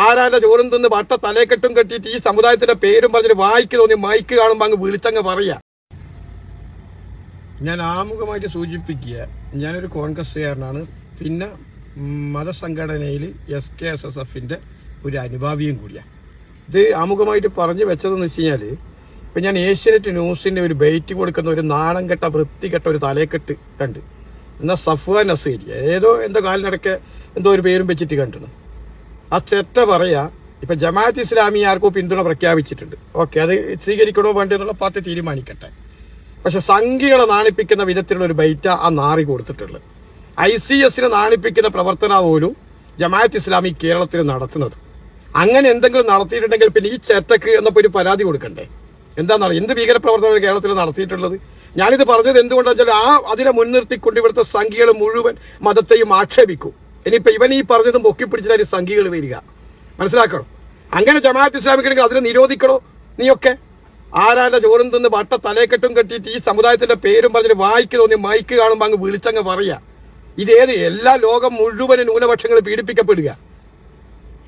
ആരാന്റെ ചോറും തിന്ന് വട്ട തലേക്കെട്ടും കെട്ടിയിട്ട് ഈ സമുദായത്തിന്റെ പേരും പറഞ്ഞിട്ട് വായിക്കു തോന്നി മൈക്ക് കാണുമ്പോൾ അങ്ങ് വിളിച്ചങ്ങ് പറയാ. ഞാൻ ആമുഖമായിട്ട് സൂചിപ്പിക്കുക ഞാനൊരു കോൺഗ്രസ്സുകാരനാണ്. പിന്നെ മതസംഘടനയിൽ എസ് കെ എസ് എസ് എഫിന്റെ ഒരു അനുഭാവിയും കൂടിയാണ് ഇത് ആമുഖമായിട്ട് പറഞ്ഞു വെച്ചതെന്ന് വെച്ച് കഴിഞ്ഞാൽ ഇപ്പം ഞാൻ ഏഷ്യനെറ്റ് ന്യൂസിന്റെ ഒരു ബെയ്റ്റ് കൊടുക്കുന്ന ഒരു നാണം കെട്ട വൃത്തികെട്ട ഒരു തലേക്കെട്ട് കണ്ട്. എന്നാൽ സഫ്വാൻ നസീരി ഏതോ എന്തോ കാലിനടക്കെ എന്തോ ഒരു പേരും വെച്ചിട്ട് കണ്ടിരുന്നു. ആ ചെറ്റ പറയാ? ഇപ്പൊ ജമാഅത്ത് ഇസ്ലാമി ആർക്കും പിന്തുണ പ്രഖ്യാപിച്ചിട്ടുണ്ട്. ഓക്കെ അത് സ്വീകരിക്കണോ വേണ്ട എന്നുള്ള പാർട്ടി തീരുമാനിക്കട്ടെ. പക്ഷെ സംഘികളെ നാണിപ്പിക്കുന്ന വിധത്തിലുള്ള ഒരു ബൈറ്റ ആ നാറി കൊടുത്തിട്ടുള്ളത്. ഐ സി എസിനെ നാണിപ്പിക്കുന്ന പ്രവർത്തന പോലും ജമാഅത്ത് ഇസ്ലാമി കേരളത്തിൽ നടത്തുന്നത്. അങ്ങനെ എന്തെങ്കിലും നടത്തിയിട്ടുണ്ടെങ്കിൽ പിന്നെ ഈ ചേട്ടക്ക് എന്നൊരു ഒരു പരാതി കൊടുക്കണ്ടേ? എന്താണെന്ന് എന്ത് ഭീകരപ്രവർത്തനം കേരളത്തിൽ നടത്തിയിട്ടുള്ളത്? ഞാനിത് പറഞ്ഞത് എന്തുകൊണ്ടാണെന്ന് വെച്ചാൽ ആ അതിനെ മുൻനിർത്തിക്കൊണ്ട് ഇവിടുത്തെ സംഖ്യകൾ മുഴുവൻ മതത്തെയും ആക്ഷേപിക്കും. ഇനിയിപ്പോ ഇവൻ ഈ പറഞ്ഞതും പൊക്കിപ്പിടിച്ചിട്ട് സംഖികൾ വരിക. മനസ്സിലാക്കണം? അങ്ങനെ ജമാഅത്ത് ഇസ്ലാമിക്കുണ്ടെങ്കിൽ അതിനെ നിരോധിക്കണോ? നീയൊക്കെ? ആരാന്റെ ചോറും തിന്ന് വട്ട തലേക്കെട്ടും കെട്ടിയിട്ട് ഈ സമുദായത്തിന്റെ പേരും പറഞ്ഞിട്ട് വായിക്കണോ നീ മൈക്ക് കാണുമ്പോൾ അങ്ങ് വിളിച്ചങ്ങ് പറയാ ഇതേത് എല്ലാ ലോകം മുഴുവനും ന്യൂനപക്ഷങ്ങൾ പീഡിപ്പിക്കപ്പെടുക.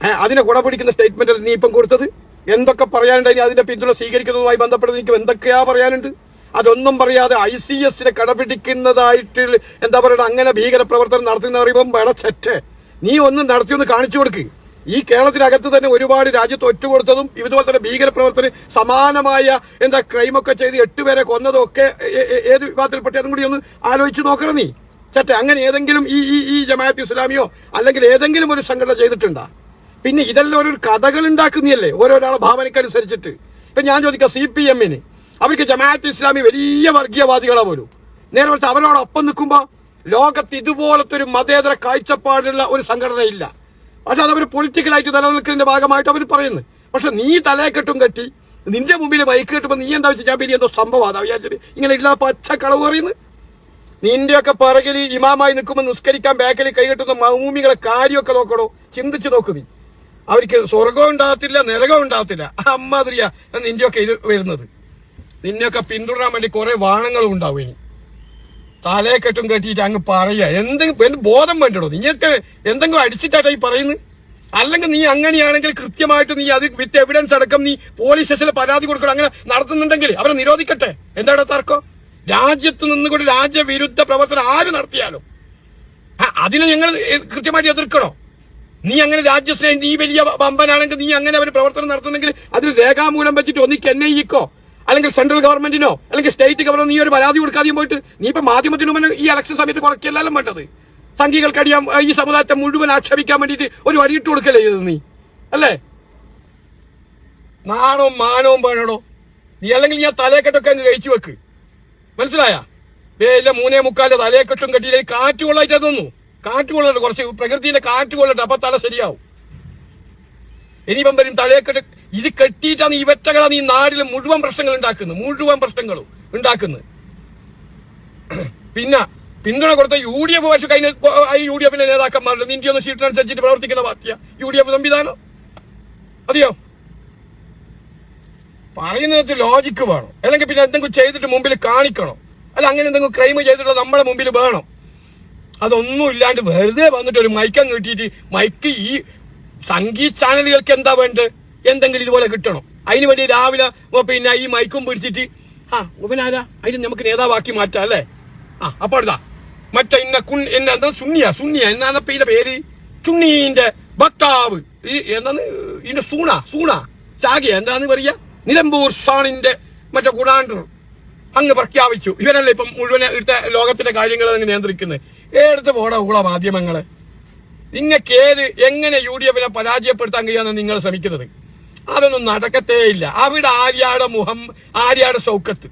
അതിനെ അതിനെ കുടപിടിക്കുന്ന സ്റ്റേറ്റ്മെന്റ് നീ ഇപ്പം കൊടുത്തത്? എന്തൊക്കെ പറയാനുണ്ട് ഇനി അതിന്റെ പിന്തുണ സ്വീകരിക്കുന്നതുമായി ബന്ധപ്പെട്ട് എനിക്ക് എന്തൊക്കെയാ പറയാനുണ്ട്? അതൊന്നും പറയാതെ ഐ സി എസിനെ കടപിടിക്കുന്നതായിട്ട് എന്താ പറയുക അങ്ങനെ ഭീകര പ്രവർത്തനം നടത്തുന്ന പറയുമ്പോൾ വെളച്ചറ്റ് നീ ഒന്നും നടത്തിയൊന്ന് കാണിച്ചു കൊടുക്ക്. ഈ കേരളത്തിനകത്ത് തന്നെ ഒരുപാട് രാജ്യത്ത് ഒറ്റുകൊടുത്തതും ഇതുപോലെ തന്നെ ഭീകര പ്രവർത്തനം സമാനമായ എന്താ ക്രൈമൊക്കെ ചെയ്ത് എട്ടുപേരെ കൊന്നതും ഒക്കെ ഏത് വിഭാഗത്തിൽപ്പെട്ട അതും കൂടി ഒന്ന് ആലോചിച്ച് നോക്കണം നീ. ചറ്റ അങ്ങനെ ഏതെങ്കിലും ഈ ഈ ഈ ജമാഅത്ത് ഇസ്ലാമിയോ അല്ലെങ്കിൽ ഏതെങ്കിലും ഒരു സംഘടന ചെയ്തിട്ടുണ്ടോ? പിന്നെ ഇതെല്ലാം ഓരോ കഥകൾ ഉണ്ടാക്കുന്നതല്ലേ ഓരോരാളെ ഭാവനക്കനുസരിച്ചിട്ട് ഇപ്പൊ ഞാൻ ചോദിക്കാം സി പി എമ്മിന് അവർക്ക് ജമാഅത്ത് ഇസ്ലാമി വലിയ വർഗീയവാദികളാ പോലും. നേരെ മറിച്ച് അവരോടൊപ്പം നിൽക്കുമ്പോൾ ലോകത്ത് ഇതുപോലത്തെ ഒരു മതേതര കാഴ്ചപ്പാടുള്ള ഒരു സംഘടനയില്ല. പക്ഷെ അതവർ പൊളിറ്റിക്കലായിട്ട് നിലനിൽക്കുന്നതിന്റെ ഭാഗമായിട്ട് അവർ പറയുന്നു. പക്ഷെ നീ തലയെക്കെട്ടും കെട്ടി നിന്റെ മുമ്പിൽ ബൈക്ക് കിട്ടുമ്പോൾ നീ എന്താ വെച്ചാൽ പിന്നെ എന്തോ സംഭവം? അതാ വിചാരിച്ചത് ഇങ്ങനെ ഇല്ലാ പച്ച കളവ് പറയുന്നു. നിന്റെയൊക്കെ പിറകിൽ ഇമാമായി നിൽക്കുമ്പോൾ നിസ്കരിക്കാൻ ബാക്കിൽ കൈകെട്ടുന്ന മൗമികളെ കാര്യമൊക്കെ നോക്കണോ? ചിന്തിച്ച് നോക്ക് നീ. അവർക്ക് സ്വർഗം ഉണ്ടാകത്തില്ല നരകം ഉണ്ടാകത്തില്ല. അമ്മാതിരിയാ നിന്റെയൊക്കെ ഇത് വരുന്നത്. നിന്നെയൊക്കെ പിന്തുടരാൻ വേണ്ടി കുറെ വാണങ്ങളും ഉണ്ടാവും ഇനി. തലയെക്കെട്ടും കെട്ടിയിട്ട് അങ്ങ് പറയുക. എന്തെങ്കിലും എന്ത് ബോധം വേണ്ടടോ? നീയൊക്കെ എന്തെങ്കിലും അടിച്ചിട്ടാ ഈ പറയുന്നത്? അല്ലെങ്കിൽ നീ അങ്ങനെയാണെങ്കിൽ കൃത്യമായിട്ട് നീ അത് വിത്ത് എവിഡൻസ് അടക്കം നീ പോലീസ് സ്റ്റേഷനിൽ പരാതി കൊടുക്കണം. അങ്ങനെ നടത്തുന്നുണ്ടെങ്കിൽ അവരെ നിരോധിക്കട്ടെ. എന്താണ് തർക്കം? രാജ്യത്ത് നിന്നുകൊണ്ട് രാജ്യവിരുദ്ധ പ്രവർത്തനം ആര് നടത്തിയാലും. അതിനെ ഞങ്ങൾ കൃത്യമായിട്ട് എതിർക്കണോ? നീ അങ്ങനെ രാജ്യസ്നേഹി നീ വലിയ വമ്പനാണെങ്കിൽ നീ അങ്ങനെ അവർ പ്രവർത്തനം നടത്തുന്നെങ്കിൽ അതിന് രേഖാമൂലം വെച്ചിട്ട് ഒന്നിക്ക് എന്നെ ഈക്കോ അല്ലെങ്കിൽ സെൻട്രൽ ഗവൺമെന്റിനോ അല്ലെങ്കിൽ സ്റ്റേറ്റ് ഗവർണർ നീ ഒരു പരാതി കൊടുക്കാതെയും പോയിട്ട് നീ ഇപ്പൊ മാധ്യമത്തിന് ഈ ഇലക്ഷൻ സമയത്ത് കുറയ്ക്കല്ലോ വേണ്ടത്. സംഘികൾക്കടിയാൻ ഈ സമുദായത്തെ മുഴുവൻ ആക്ഷേപിക്കാൻ വേണ്ടിയിട്ട് ഒരു വരിയിട്ട് കൊടുക്കല്ലേ ചെയ്തത് നീ? അല്ലേ? നാണവും മാനവും വേണോ നീ അല്ലെങ്കിൽ ഞാൻ തലേക്കെട്ടൊക്കെ അങ്ങ് കഴിച്ചു വെക്ക്. മനസ്സിലായ? വേല മൂന്നേ മുക്കാലിന്റെ തലയെക്കെട്ടും കെട്ടിയില്ല കാറ്റ് കൊള്ളായിട്ട് തോന്നുന്നു കാറ്റ് കൊള്ളട്ടെ കുറച്ച് പ്രകൃതിയിലെ കാറ്റ് കൊള്ളട്ടെ അപ്പൊ തല ശരിയാവും. ഇനിയിപ്പം വരും തലയെക്കെട്ട് ഇത് കെട്ടിയിട്ടാണ് ഈ വെറ്റകളാണ് ഈ നാടിൽ മുഴുവൻ പ്രശ്നങ്ങൾ ഉണ്ടാക്കുന്നത്. മുഴുവൻ പ്രശ്നങ്ങളും ഉണ്ടാക്കുന്നത്. പിന്നെ പിന്തുണ കൊടുത്ത യു ഡി എഫ് പക്ഷെ കഴിഞ്ഞ യു ഡി എഫിന്റെ നേതാക്കന്മാരുടെ ഇന്ത്യ ഒന്ന് സീറ്റിനനുസരിച്ചിട്ട് പ്രവർത്തിക്കുന്ന പാർട്ടിയാ. യു ഡി എഫ് സംവിധാനം. അതെയോ? പറയുന്നത് ലോജിക്ക് വേണം. അല്ലെങ്കിൽ പിന്നെ എന്തെങ്കിലും ചെയ്തിട്ട് മുമ്പിൽ കാണിക്കണം. അല്ല അങ്ങനെ എന്തെങ്കിലും ക്രൈം ചെയ്തിട്ട് നമ്മുടെ മുമ്പിൽ വേണം. അതൊന്നും ഇല്ലാണ്ട് വെറുതെ വന്നിട്ട് ഒരു മൈക്കം കിട്ടിയിട്ട് മൈക്ക് ഈ സംഗീത ചാനലുകൾക്ക് എന്താ വേണ്ടത്? എന്തെങ്കിലും ഇതുപോലെ കിട്ടണം. അതിന് വേണ്ടി രാവിലെ പിന്നെ ഈ മൈക്കും പിടിച്ചിട്ട് ആ ഒവനാരാ അതിന് നമുക്ക് നേതാവാക്കി മാറ്റാം അല്ലേ? ആ അപ്പോൾ ഇതാ. മറ്റേ ഇന്ന കുൺ എന്നാ സുണ്ണിയ സുണ്ണിയ എന്നാണ് ഇതിന്റെ പേര്? ചുണ്ണീന്റെ ഭക്താവ്. ഈ എന്താണ്? ഇതിന്റെ സൂണ സൂണ. ചാകിയ എന്താന്ന് പറയാ? നിലമ്പൂർ സാണിന്റെ മറ്റേ കുടാണ്ടർ അങ്ങ് പ്രഖ്യാപിച്ചു. ഇവരല്ലേ ഇപ്പം മുഴുവൻ ഇവിടുത്തെ ലോകത്തിന്റെ കാര്യങ്ങൾ അങ്ങ് നിയന്ത്രിക്കുന്നത്. ഏടുത്ത് പോടാ ഊള മാധ്യമങ്ങളെ. നിങ്ങൾക്ക് ഏത് എങ്ങനെ യു ഡി എഫിനെ പരാജയപ്പെടുത്താൻ കഴിയാന്ന് നിങ്ങൾ ശ്രമിക്കുന്നത്? അതൊന്നും നടക്കത്തേ ഇല്ല അവിടെ ആര്യാടെ മുഹം ആര്യാടെ സൗക്കത്ത്.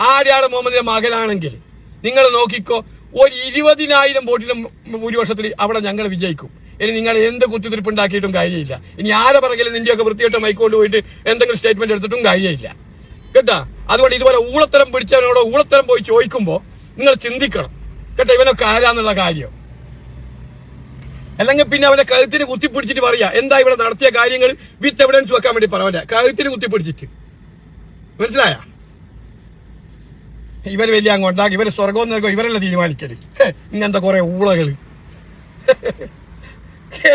ആര്യാടെ മുഹമ്മദിന്റെ മകനാണെങ്കിൽ നിങ്ങൾ നോക്കിക്കോ ഒരു ഇരുപതിനായിരം വോട്ടിനും ഭൂരിപക്ഷത്തിൽ അവിടെ ഞങ്ങൾ വിജയിക്കും. ഇനി നിങ്ങൾ എന്ത് കുത്തിത്തിരിപ്പ് ഉണ്ടാക്കിയിട്ടും കാര്യമില്ല. ഇനി ആരെ പറകിലും നിന്റെയൊക്കെ വൃത്തിയായിട്ട് മൈക്കൊണ്ട് പോയിട്ട് എന്തെങ്കിലും സ്റ്റേറ്റ്മെന്റ് എടുത്തിട്ടും കാര്യമില്ല. കേട്ടാ? അതുകൊണ്ട് ഇതുപോലെ ഊളത്തരം പിടിച്ചവനോട് ഊളത്തരം പോയി ചോദിക്കുമ്പോൾ നിങ്ങൾ ചിന്തിക്കണം. കേട്ടോ ഇവനൊക്കെ ആരാന്നുള്ള കാര്യം? അല്ലെങ്കിൽ പിന്നെ അവന്റെ കഴുത്തിന് കുത്തിപ്പിടിച്ചിട്ട് പറയാ എന്താ ഇവിടെ നടത്തിയ കാര്യങ്ങൾ വിത്ത് എവിഡൻസ് വെക്കാൻ വേണ്ടി പറയാ കഴുത്തിന് കുത്തിപ്പിടിച്ചിട്ട്. മനസ്സിലായ? ഇവർ വലിയ അങ്ങോട്ടാ ഇവർ സ്വർഗം നൽകും ഇവരല്ല തീരുമാനിക്കൽ. ഇങ്ങനത്തെ കുറെ ഊളകൾ.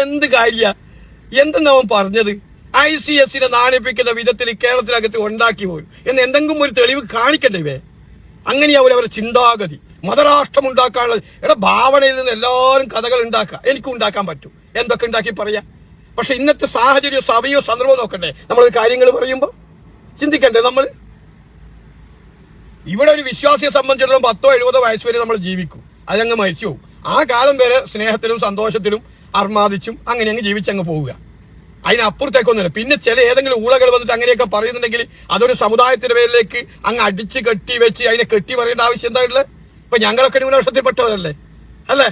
എന്ത് കാര്യ? എന്തെന്നാ അവൻ പറഞ്ഞത്? ഐ സി എസിനെ നാണിപ്പിക്കുന്ന വിധത്തിൽ കേരളത്തിനകത്ത് ഉണ്ടാക്കി പോലും. എന്ന് എന്തെങ്കിലും ഒരു തെളിവ് കാണിക്കണ്ടേ ഇവേ അങ്ങനെയാവും അവരുടെ ചിന്താഗതി. മതരാഷ്ട്രം ഉണ്ടാക്കാനുള്ള എടാ ഭാവനയിൽ നിന്ന് എല്ലാവരും കഥകൾ ഉണ്ടാക്കുക. എനിക്കും ഉണ്ടാക്കാൻ പറ്റും. എന്തൊക്കെ ഉണ്ടാക്കി പറയാം? പക്ഷെ ഇന്നത്തെ സാഹചര്യവും സഭയോ സന്ദർഭവും നോക്കണ്ടേ? നമ്മൾ കാര്യങ്ങൾ പറയുമ്പോൾ ചിന്തിക്കണ്ടേ നമ്മൾ ഇവിടെ ഒരു വിശ്വാസിയെ സംബന്ധിച്ചിടത്തോളം പത്തോ എഴുപതോ വയസ്സ് വരെ നമ്മൾ ജീവിക്കും. അതങ്ങ് മരിച്ചു പോകും. ആ കാലം വരെ സ്നേഹത്തിലും സന്തോഷത്തിലും അർമാദിച്ചും അങ്ങനെ അങ്ങ് ജീവിച്ചങ്ങ് പോവുക. അതിനപ്പുറത്തേക്കൊന്നുമില്ല. പിന്നെ ചില ഏതെങ്കിലും ഊളകൾ വന്നിട്ട് അങ്ങനെയൊക്കെ പറയുന്നുണ്ടെങ്കിൽ അതൊരു സമുദായത്തിന്റെ പേരിലേക്ക് അങ്ങ് അടിച്ച് കെട്ടി വെച്ച് അതിനെ കെട്ടി പറയേണ്ട ആവശ്യം എന്താ ഉള്ളത്? ഇപ്പൊ ഞങ്ങളൊക്കെ ന്യൂനപക്ഷത്തിൽപ്പെട്ടവരല്ലേ അല്ലേ?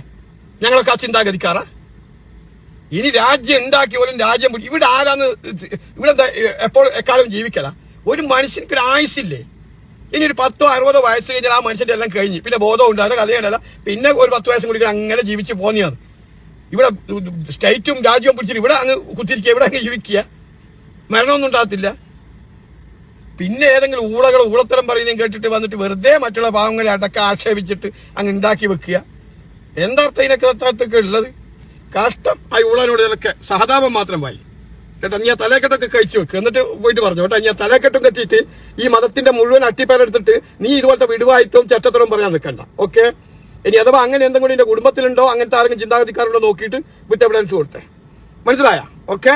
ഞങ്ങളൊക്കെ ആ ചിന്താഗതിക്കാറാ ഇനി രാജ്യം ഉണ്ടാക്കി പോലും രാജ്യം ഇവിടെ ആരാന്ന് ഇവിടെ എപ്പോൾ എക്കാലം ജീവിക്കല? ഒരു മനുഷ്യനിക്ക് ഒരു ആയുസില്ലേ ഇനി ഒരു പത്തോ അറുപതോ വയസ്സ് കഴിഞ്ഞാൽ ആ മനുഷ്യന്റെ എല്ലാം കഴിഞ്ഞ്. പിന്നെ ബോധം ഉണ്ടാവില്ല കഥയുണ്ടല്ല പിന്നെ ഒരു പത്ത് വയസ്സും കൂടി അങ്ങനെ ജീവിച്ച് പോന്നെയാണ്. ഇവിടെ സ്റ്റേറ്റും രാജ്യവും പിടിച്ചിട്ട് ഇവിടെ അങ്ങ് കുത്തിരിക്കുക ഇവിടെ അങ്ങ് ജീവിക്കുക. മരണമൊന്നും ഉണ്ടാകത്തില്ല. പിന്നെ ഏതെങ്കിലും ഊളകൾ ഊളത്തരം പറയുന്നതും കേട്ടിട്ട് വന്നിട്ട് വെറുതെ മറ്റുള്ള പാവങ്ങളെ അടക്കം ആക്ഷേപിച്ചിട്ട് അങ്ങ് ഉണ്ടാക്കി വെക്കുക. എന്താർത്ഥം ഇതിനൊക്കെ ഉള്ളത്? കഷ്ടം ആ ഊളനോട് ഇതൊക്കെ സഹതാപം മാത്രം വായി. കേട്ടോ നീ ആ തലക്കെട്ടൊക്കെ കഴിച്ചു വെക്ക്. എന്നിട്ട് പോയിട്ട് പറഞ്ഞു. കേട്ടോ നീ ആ തലക്കെട്ടും കെട്ടിയിട്ട് ഈ മതത്തിന്റെ മുഴുവൻ അട്ടിപ്പേരെടുത്തിട്ട് നീ ഇതുപോലത്തെ വിടുവായിട്ടും ചട്ടത്തരവും പറയാൻ നിൽക്കണ്ട. ഓക്കെ? ഇനി അഥവാ അങ്ങനെ എന്തെങ്കിലും നിന്റെ കുടുംബത്തിലുണ്ടോ അങ്ങനത്തെ ആരെങ്കിലും ചിന്താഗതിക്കാരുണ്ടോ നോക്കിയിട്ട് വിട്ട് എവിഡൻസ് കൊടുത്തേ. മനസ്സിലായ? ഓക്കെ?